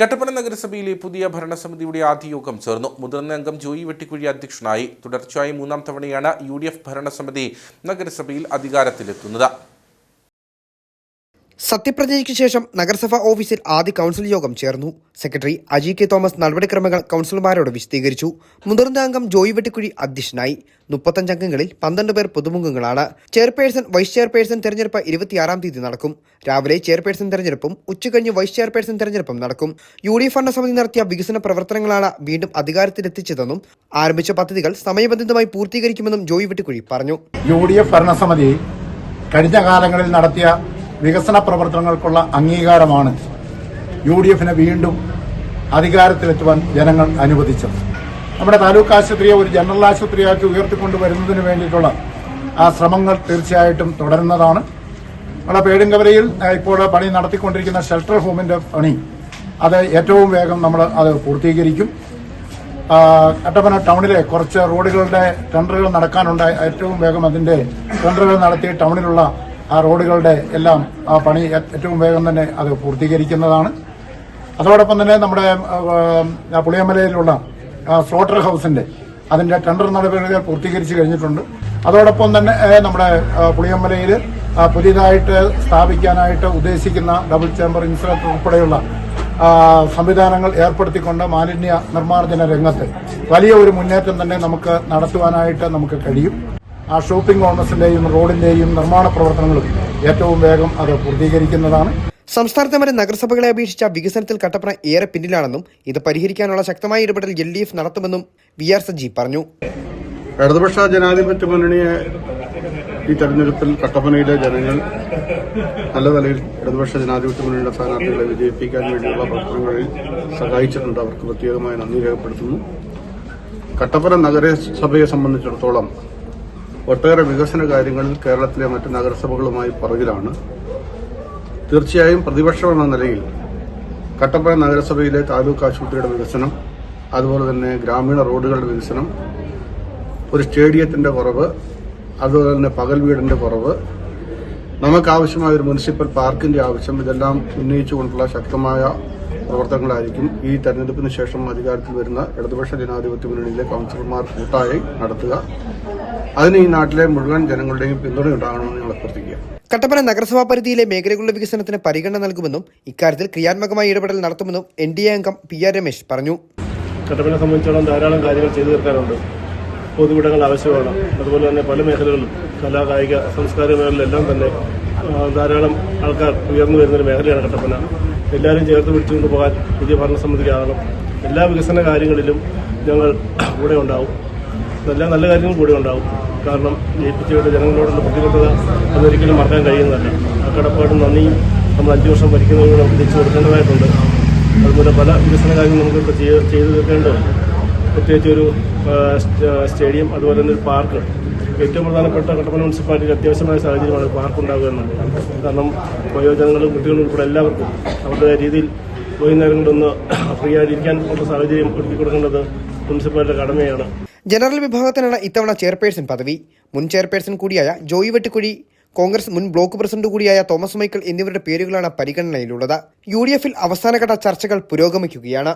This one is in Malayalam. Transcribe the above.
കട്ടപ്പന നഗരസഭയിലെ പുതിയ ഭരണസമിതിയുടെ ആദ്യ യോഗം ചേർന്നു. മുതിർന്ന അംഗം ജോയി വെട്ടിക്കുഴി അധ്യക്ഷനായി. തുടർച്ചയായി മൂന്നാം തവണയാണ് യു ഡി എഫ് ഭരണസമിതി നഗരസഭയിൽ അധികാരത്തിലെത്തുന്നത്. സത്യപ്രതിജ്ഞയ്ക്ക് ശേഷം നഗരസഭാ ഓഫീസിൽ ആദ്യ കൗൺസിൽ യോഗം ചേർന്നു. സെക്രട്ടറി അജി കെ തോമസ് നടപടിക്രമങ്ങൾ കൗൺസിലർമാരോട് വിശദീകരിച്ചു. മുതിർന്ന അംഗം ജോയി വെട്ടിക്കുഴി അധ്യക്ഷനായി. മുപ്പത്തഞ്ച് അംഗങ്ങളിൽ പന്ത്രണ്ട് പേർ പുതുമുഖങ്ങളാണ്. ചെയർപേഴ്സൺ വൈസ് ചെയർപേഴ്സൺ തെരഞ്ഞെടുപ്പ് ഇരുപത്തിയാറാം തീയതി നടക്കും. രാവിലെ ചെയർപേഴ്സൺ തെരഞ്ഞെടുപ്പും ഉച്ചകഴിഞ്ഞ് വൈസ് ചെയർപേഴ്സൺ തെരഞ്ഞെടുപ്പും നടക്കും. യു ഡി എഫ് ഭരണസമിതി നടത്തിയ വികസന പ്രവർത്തനങ്ങളാണ് വീണ്ടും അധികാരത്തിലെത്തിച്ചതെന്നും ആരംഭിച്ച പദ്ധതികൾ സമയബന്ധിതമായി പൂർത്തീകരിക്കുമെന്നും ജോയി വെട്ടിക്കുഴി പറഞ്ഞു. യു ഡി എഫ് ഭരണസമിതി കഴിഞ്ഞ കാലങ്ങളിൽ നടത്തിയ വികസന പ്രവർത്തനങ്ങൾക്കുള്ള അംഗീകാരമാണ് യു ഡി എഫിനെ വീണ്ടും അധികാരത്തിലെത്തുവാൻ ജനങ്ങൾ അനുവദിച്ചത്. നമ്മുടെ താലൂക്ക് ആശുപത്രിയെ ഒരു ജനറൽ ആശുപത്രിയാക്കി ഉയർത്തിക്കൊണ്ടുവരുന്നതിന് വേണ്ടിയിട്ടുള്ള ആ ശ്രമങ്ങൾ തീർച്ചയായിട്ടും തുടരുന്നതാണ്. നമ്മുടെ പേടുങ്കവരയിൽ ഇപ്പോൾ പണി നടത്തിക്കൊണ്ടിരിക്കുന്ന ഷെൽട്ടർ ഹോമിന്റെ പണി അത് ഏറ്റവും വേഗം നമ്മൾ അത് പൂർത്തീകരിക്കും. കട്ടപ്പന ടൗണിലെ കുറച്ച് റോഡുകളുടെ ടെൻഡറുകൾ നടക്കാനുണ്ട് ഏറ്റവും വേഗം അതിന്റെ ടെൻഡറുകൾ നടത്തി ടൗണിലുള്ള ആ റോഡുകളുടെ എല്ലാം ആ പണി ഏറ്റവും വേഗം തന്നെ അത് പൂർത്തീകരിക്കുന്നതാണ്. അതോടൊപ്പം തന്നെ നമ്മുടെ പുളിയമലയിലുള്ള സ്ലോട്ടർ ഹൗസിന്റെ അതിന്റെ ടെൻഡർ നടപടികൾ പൂർത്തീകരിച്ചു കഴിഞ്ഞിട്ടുണ്ട്. അതോടൊപ്പം തന്നെ നമ്മുടെ പുളിയമ്പലയിൽ പുതിയതായിട്ട് സ്ഥാപിക്കാനായിട്ട് ഉദ്ദേശിക്കുന്ന ഡബിൾ ചേംബർ ഇൻസുലേറ്റർ ഉൾപ്പെടെയുള്ള സംവിധാനങ്ങൾ ഏർപ്പെടുത്തിക്കൊണ്ട് മാലിന്യ നിർമ്മാർജന രംഗത്ത് വലിയ ഒരു മുന്നേറ്റം തന്നെ നമുക്ക് നടത്തുവാനായിട്ട് നമുക്ക് കഴിയും. ആ ഷോപ്പിംഗ് കോംപ്ലക്സിന്റെയും റോഡിന്റെയും നിർമ്മാണ പ്രവർത്തനങ്ങളും ഏറ്റവും വേഗം അത് പൂർത്തീകരിക്കുന്നതാണ്. സംസ്ഥാനത്തെ മറ്റ് നഗരസഭകളെ അപേക്ഷിച്ച വികസനത്തിൽ കട്ടപ്പന ഏറെ പിന്നിലാണെന്നും ഇത് പരിഹരിക്കാനുള്ള ശക്തമായ ഇടപെടൽ എൽ ഡി എഫ് നടത്തുമെന്നും വി ആർ സജി പറഞ്ഞു. ഇടതുപക്ഷ ജനാധിപത്യ മുന്നണിയെ ഈ തെരഞ്ഞെടുപ്പിൽ കട്ടപ്പനയിലെ ജനങ്ങൾ നല്ല നിലയിൽ ഇടതുപക്ഷ ജനാധിപത്യ മുന്നണിയുടെ സ്ഥാനാർത്ഥികളെ വിജയിപ്പിക്കാൻ വേണ്ടിയുള്ള പ്രവർത്തനങ്ങളിൽ സഹായിച്ചിട്ടുണ്ട്. അവർക്ക് പ്രത്യേകമായി നന്ദി രേഖപ്പെടുത്തുന്നു. കട്ടപ്പന നഗരസഭയെ സംബന്ധിച്ചിടത്തോളം ഒട്ടേറെ വികസന കാര്യങ്ങളിൽ കേരളത്തിലെ മറ്റ് നഗരസഭകളുമായി പുറകിലാണ്. തീർച്ചയായും പ്രതിപക്ഷമെന്ന നിലയിൽ കട്ടപ്പന നഗരസഭയിലെ താലൂക്ക് ആശുപത്രിയുടെ വികസനം അതുപോലെ തന്നെ ഗ്രാമീണ റോഡുകളുടെ വികസനം ഒരു സ്റ്റേഡിയത്തിന്റെ കുറവ് അതുപോലെ തന്നെ പകൽ വീടിന്റെ കുറവ് നമുക്കാവശ്യമായ ഒരു മുനിസിപ്പൽ പാർക്കിന്റെ ആവശ്യം ഇതെല്ലാം ഉന്നയിച്ചുകൊണ്ടുള്ള ശക്തമായ പ്രവർത്തനങ്ങളായിരിക്കും ഈ തെരഞ്ഞെടുപ്പിന് ശേഷം അധികാരത്തിൽ വരുന്ന ഇടതുപക്ഷ ജനാധിപത്യ മുന്നണിയിലെ കൗൺസിലർമാർ കൂട്ടായി നടത്തുക. അതിന് ഈ നാട്ടിലെ മുഴുവൻ ജനങ്ങളുടെയും പിന്തുണ ഉണ്ടാകണമെന്ന് ഞങ്ങൾ അഭ്യർത്ഥിക്കുക. കട്ടപ്പന നഗരസഭാ പരിധിയിലെ മേഖലകളുടെ വികസനത്തിന് പരിഗണന നൽകുമെന്നും ഇക്കാര്യത്തിൽ ക്രിയാത്മകമായ ഇടപെടൽ നടത്തുമെന്നും എൻ ഡി എ അംഗം പി ആർ രമേശ് പറഞ്ഞു. കട്ടപ്പനെ സംബന്ധിച്ചോളം ധാരാളം കാര്യങ്ങൾ ചെയ്തു തീർക്കാനുണ്ട്. പൊതുവിടങ്ങൾ ആവശ്യമാണ്. അതുപോലെ തന്നെ പല മേഖലകളിലും കലാ കായിക സാംസ്കാരിക മേഖലയിലെല്ലാം തന്നെ ധാരാളം ആൾക്കാർ ഉയർന്നു വരുന്നൊരു മേഖലയാണ് കട്ടപ്പന. എല്ലാവരും ചേർത്ത് പിടിച്ചുകൊണ്ട് പോകാൻ പുതിയ ഭരണസമിതിക്കാകണം എല്ലാ വികസന കാര്യങ്ങളിലും ഞങ്ങൾ കൂടെ ഉണ്ടാവും. എല്ലാ നല്ല കാര്യങ്ങൾ കൂടെ ഉണ്ടാവും. കാരണം ജയിപ്പിച്ചവരുടെ ജനങ്ങളോടുള്ള പ്രതിബദ്ധത അതൊരിക്കലും മറക്കാൻ കഴിയുന്നതല്ല. ആ കടപ്പാടും നന്ദിയും നമ്മൾ അഞ്ച് വർഷം ഭരിക്കുന്നതിലൂടെ തിരിച്ചു കൊടുക്കേണ്ടതായിട്ടുണ്ട്. അതുപോലെ പല വികസന കാര്യങ്ങളും നമുക്ക് ചെയ്ത് തീർക്കേണ്ടതുണ്ട്. പ്രത്യേകിച്ച് ഒരു സ്റ്റേഡിയം അതുപോലെ തന്നെ ഒരു പാർക്ക്. ഏറ്റവും പ്രധാനപ്പെട്ട കട്ടപ്പന മുനിസിപ്പാലിറ്റിയിൽ അത്യാവശ്യമായ സാഹചര്യമാണ് പാർക്ക് ഉണ്ടാകുക എന്നത് കാരണം വയോജനങ്ങളും കുട്ടികളും ഉൾപ്പെടെ എല്ലാവർക്കും അവരുടെ രീതിയിൽ വൈകുന്നേരങ്ങളിലൊന്ന് ഫ്രീ ആയിട്ടിരിക്കാൻ ഉള്ള സാഹചര്യം ഒരുക്കി കൊടുക്കേണ്ടത് മുനിസിപ്പാലിറ്റിയുടെ കടമയാണ്. ജനറൽ വിഭാഗത്തിനാണ് ഇത്തവണ ചെയർപേഴ്സൺ പദവി. മുൻ ചെയർപേഴ്സൺ കൂടിയായ ജോയി വെട്ടിക്കുഴി കോൺഗ്രസ് മുൻ ബ്ലോക്ക് പ്രസിഡന്റ് കൂടിയായ തോമസ് മൈക്കിൾ എന്നിവരുടെ പേരുകളാണ് പരിഗണനയിലുള്ളത്. യു ഡി എഫിൽ അവസാനഘട്ട ചർച്ചകൾ പുരോഗമിക്കുകയാണ്.